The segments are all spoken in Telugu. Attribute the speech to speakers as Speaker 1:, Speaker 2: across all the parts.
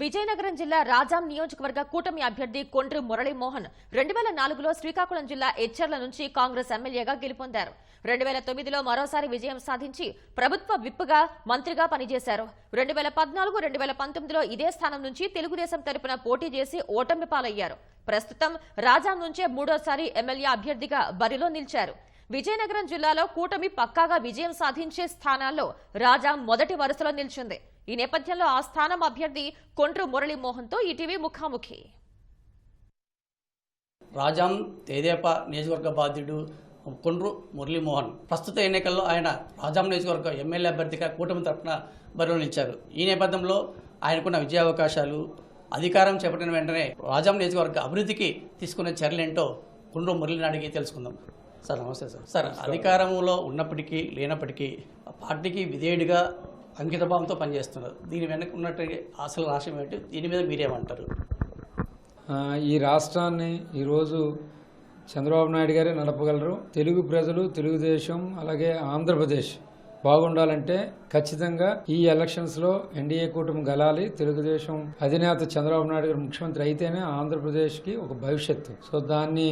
Speaker 1: విజయనగరం జిల్లా రాజాం నియోజకవర్గ కూటమి అభ్యర్థి కొండ్రి మురళీమోహన్ రెండు వేల నాలుగులో శ్రీకాకుళం జిల్లా ఎచ్చర్ల నుంచి కాంగ్రెస్ ఎమ్మెల్యేగా గెలుపొందారు. రెండు వేల తొమ్మిదిలో మరోసారి విజయం సాధించి ప్రభుత్వ విప్గా మంత్రిగా పనిచేశారు. రెండు వేల పద్నాలుగు రెండు వేల పంతొమ్మిదిలో ఇదే స్థానం నుంచి తెలుగుదేశం తరపున పోటీ చేసి ఓటమి పాలయ్యారు. ప్రస్తుతం రాజాం నుంచే మూడోసారి ఎమ్మెల్యే అభ్యర్థిగా బరిలో నిలిచారు. విజయనగరం జిల్లాలో కూటమి పక్కాగా విజయం సాధించే స్థానాల్లో రాజాం మొదటి వరుసలో నిలిచింది. ఈ నేపథ్యంలో ఆ స్థానం అభ్యర్థి కొండ్రు మురళీమోహన్తో ఈటీవీ ముఖాముఖి.
Speaker 2: రాజాం తేదేపా నియోజకవర్గ బాధ్యుడు కొండ్రు మురళీమోహన్ ప్రస్తుత ఎన్నికల్లో ఆయన రాజాం నియోజకవర్గ ఎమ్మెల్యే అభ్యర్థిగా కూటమి తరఫున బరిలో నిలిచారు ఈ నేపథ్యంలో ఆయనకున్న విజయావకాశాలు అధికారం చేపట్టిన వెంటనే రాజాం నియోజకవర్గ అభివృద్ధికి తీసుకునే చర్యలేంటో కొండ్రు మురళిని అడిగి తెలుసుకుందాం. సార్ నమస్తే సార్. సార్ అధికారంలో ఉన్నప్పటికీ లేనప్పటికీ పార్టీకి విధేయుడిగా అంకితభావంతో పనిచేస్తున్నారు. దీని వెనక ఉన్నట్టు అసలు రాష్ట్రం ఏంటి? దీని మీద మీరేమంటారు?
Speaker 3: ఈ రాష్ట్రాన్ని ఈరోజు చంద్రబాబు నాయుడు గారే నడపగలరు. తెలుగు ప్రజలు తెలుగుదేశం అలాగే ఆంధ్రప్రదేశ్. బాగుండాలంటే ఖచ్చితంగా ఈ ఎలక్షన్స్లో ఎన్డీఏ కూటమి గెలాలి. తెలుగుదేశం అధినేత చంద్రబాబు నాయుడు గారు ముఖ్యమంత్రి అయితేనే ఆంధ్రప్రదేశ్కి ఒక భవిష్యత్తు. సో దాన్ని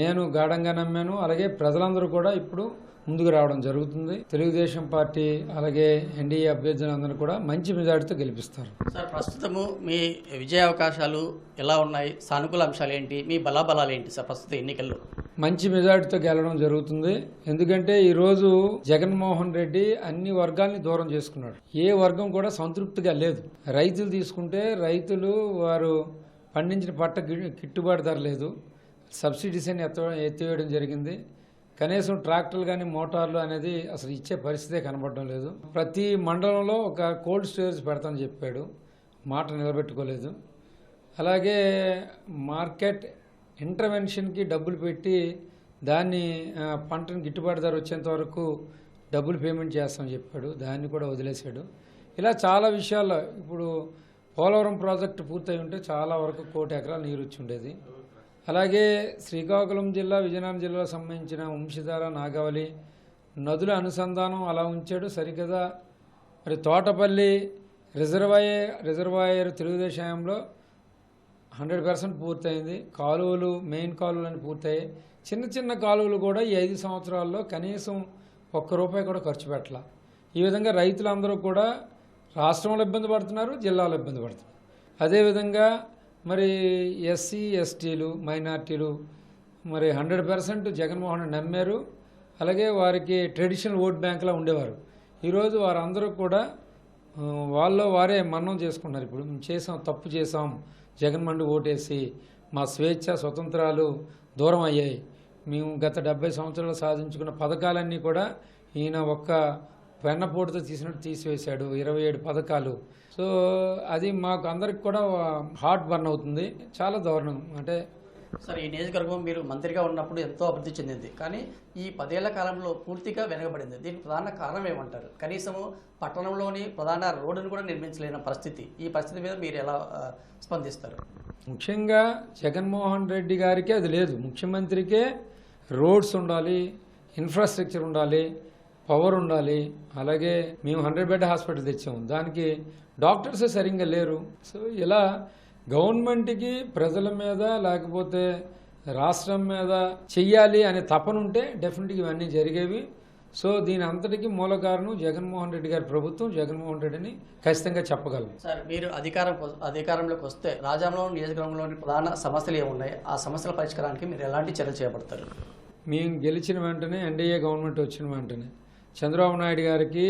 Speaker 3: నేను గాఢంగా నమ్మాను. అలాగే ప్రజలందరూ కూడా ఇప్పుడు ముందుకు రావడం జరుగుతుంది. తెలుగుదేశం పార్టీ అలాగే ఎన్డీఏ అభ్యర్థులందరూ కూడా మంచి మెజార్టీతో గెలిపిస్తారు.
Speaker 2: సార్ ప్రస్తుతము మీ విజయావకాశాలు ఎలా ఉన్నాయి? సానుకూల అంశాలు ఏంటి? మీ బలాబలాలు ఏంటి సార్ ప్రస్తుత ఎన్నికల్లో?
Speaker 3: మంచి మెజార్టీతో గెలవడం జరుగుతుంది. ఎందుకంటే ఈరోజు జగన్మోహన్ రెడ్డి అన్ని వర్గాల్ని దూరం చేసుకున్నాడు. ఏ వర్గం కూడా సంతృప్తిగా లేదు. రైతులు తీసుకుంటే రైతులు వారు పండించిన పంట గిట్టుబాటు ధర లేదు. సబ్సిడీస్ అని ఎత్త ఎత్తివేయడం జరిగింది. కనీసం ట్రాక్టర్లు కానీ మోటార్లు అనేది అసలు ఇచ్చే పరిస్థితే కనబడడం లేదు. ప్రతి మండలంలో ఒక కోల్డ్ స్టోరేజ్ పెడతామని చెప్పాడు. మాట నిలబెట్టుకోలేదు. అలాగే మార్కెట్ ఇంటర్వెన్షన్కి డబ్బులు పెట్టి దాన్ని పంటను గిట్టుబాటు ధర వచ్చేంత వరకు డబ్బులు పేమెంట్ చేస్తామని చెప్పాడు. దాన్ని కూడా వదిలేశాడు. ఇలా చాలా విషయాల్లో ఇప్పుడు పోలవరం ప్రాజెక్టు పూర్తయి ఉంటే చాలా వరకు కోటి ఎకరాల నీరు వచ్చి ఉండేది. అలాగే శ్రీకాకుళం జిల్లా విజయనగరం జిల్లాకు సంబంధించిన వంశధార నాగావళి నదుల అనుసంధానం అలా ఉంచాడు. సరికదా మరి తోటపల్లి రిజర్వాయర్ రిజర్వాయర్ తెలుగుదేశంలో హండ్రెడ్ పర్సెంట్ పూర్తయింది. కాలువలు మెయిన్ కాలువలు అని పూర్తయ్యాయి. చిన్న చిన్న కాలువలు కూడా ఈ ఐదు సంవత్సరాల్లో కనీసం ఒక్క రూపాయి కూడా ఖర్చు పెట్టాల. ఈ విధంగా రైతులందరూ కూడా రాష్ట్రంలో ఇబ్బంది పడుతున్నారు జిల్లాలో ఇబ్బంది పడుతున్నారు. అదేవిధంగా మరి ఎస్సీ ఎస్టీలు మైనార్టీలు మరి హండ్రెడ్ పర్సెంట్ జగన్మోహన్ నమ్మారు. అలాగే వారికి ట్రెడిషనల్ ఓట్ బ్యాంక్లా ఉండేవారు. ఈరోజు వారందరూ కూడా వాళ్ళు వారే మన్నం చేసుకున్నారు ఇప్పుడు మేము చేసాం తప్పు చేసాం జగన్మండి ఓటేసి మా స్వేచ్ఛ స్వతంత్రాలు దూరం అయ్యాయి. మేము గత డెబ్బై సంవత్సరాలు సాధించుకున్న పథకాలన్నీ కూడా ఈయన ఒక్క వెన్నపోటుతో తీసినట్టు తీసివేశాడు ఇరవై ఏడు పథకాలు. సో అది మాకు అందరికి కూడా హార్ట్ బర్న్ అవుతుంది. చాలా దారుణం. అంటే
Speaker 2: సార్ ఈ నియోజకవర్గం మీరు మంత్రిగా ఉన్నప్పుడు ఎంతో అభివృద్ధి చెందింది. కానీ ఈ పదేళ్ళ కాలంలో పూర్తిగా వెనకబడింది. దీనికి ప్రధాన కారణం ఏమంటారు? కనీసము పట్టణంలోని ప్రధాన రోడ్డును కూడా నిర్మించలేని పరిస్థితి. ఈ పరిస్థితి మీద మీరు ఎలా స్పందిస్తారు?
Speaker 3: ముఖ్యంగా జగన్మోహన్ రెడ్డి గారికి అది లేదు. ముఖ్యమంత్రికే రోడ్స్ ఉండాలి ఇన్ఫ్రాస్ట్రక్చర్ ఉండాలి పవర్ ఉండాలి. అలాగే మేము హండ్రెడ్ బెడ్ హాస్పిటల్ తెచ్చాము. దానికి డాక్టర్స్ సరిగ్గా లేరు. సో ఇలా గవర్నమెంట్కి ప్రజల మీద లేకపోతే రాష్ట్రం మీద చెయ్యాలి అనే తపన ఉంటే డెఫినెట్గా ఇవన్నీ జరిగేవి. సో దీని అంతటికీ మూల కారణం జగన్మోహన్ రెడ్డి గారి ప్రభుత్వం. జగన్మోహన్ రెడ్డిని ఖచ్చితంగా చెప్పగలం.
Speaker 2: సార్ మీరు అధికారం అధికారంలోకి వస్తే రాజాంలో నియోజకవర్గంలోని ప్రధాన సమస్యలు ఏమున్నాయి? ఆ సమస్యల పరిష్కారానికి మీరు ఎలాంటి చర్యలు చేపడతారు?
Speaker 3: మేము గెలిచిన వెంటనే ఎన్డీఏ గవర్నమెంట్ వచ్చిన వెంటనే చంద్రబాబు నాయుడు గారికి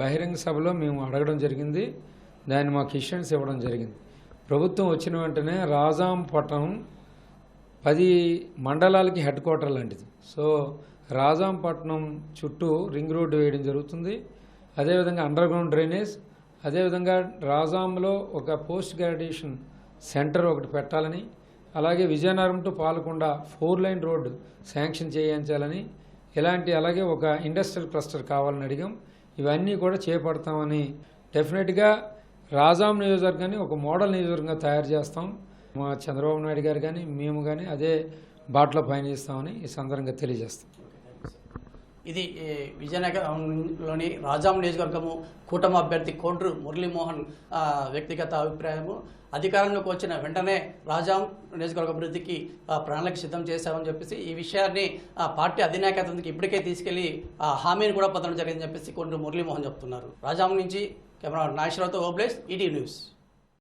Speaker 3: బహిరంగ సభలో మేము అడగడం జరిగింది. దాన్ని మాకు క్వశ్చన్స్ ఇవ్వడం జరిగింది. ప్రభుత్వం వచ్చిన వెంటనే రాజాంపట్నం పది మండలాలకి హెడ్ క్వార్టర్ లాంటిది. సో రాజాంపట్నం చుట్టూ రింగ్ రోడ్డు వేయడం జరుగుతుంది. అదేవిధంగా అండర్ గ్రౌండ్ డ్రైనేజ్ అదేవిధంగా రాజాంలో ఒక పోస్ట్ గ్రాడ్యుయేషన్ సెంటర్ ఒకటి పెట్టాలని అలాగే Vizianagaram to Palakonda four lane road sanction చేయించాలని ఇలాంటి అలాగే ఒక ఇండస్ట్రియల్ క్లస్టర్ కావాలని అడిగాం. ఇవన్నీ కూడా చేపడతామని డెఫినెట్గా రాజాం నియోజకవర్గాన్ని ఒక మోడల్ నియోజకవర్గంగా తయారు చేస్తాం. మా చంద్రబాబు నాయుడు గారు కానీ మేము కానీ అదే బాటలో పయనిస్తామని ఈ సందర్భంగా తెలియజేస్తాం.
Speaker 2: ఇది విజయనగరంలోని రాజాం నియోజకవర్గము కూటమి అభ్యర్థి కోండ్రు మురళీమోహన్ వ్యక్తిగత అభిప్రాయము. అధికారంలోకి వచ్చిన వెంటనే రాజాం నియోజకవర్గ అభివృద్ధికి ఆ, ప్రణాళిక సిద్ధం చేశామని చెప్పేసి ఈ విషయాన్ని ఆ, పార్టీ అధినాయకత్వానికి ఇప్పటికే తీసుకెళ్ళి ఆ హామీని కూడా పొందడం జరిగిందని చెప్పేసి కొండ్రు మురళీమోహన్ చెప్తున్నారు. రాజాం నుంచి ক্যামেরা নাইশরত ওবলেস ইডি নিউজ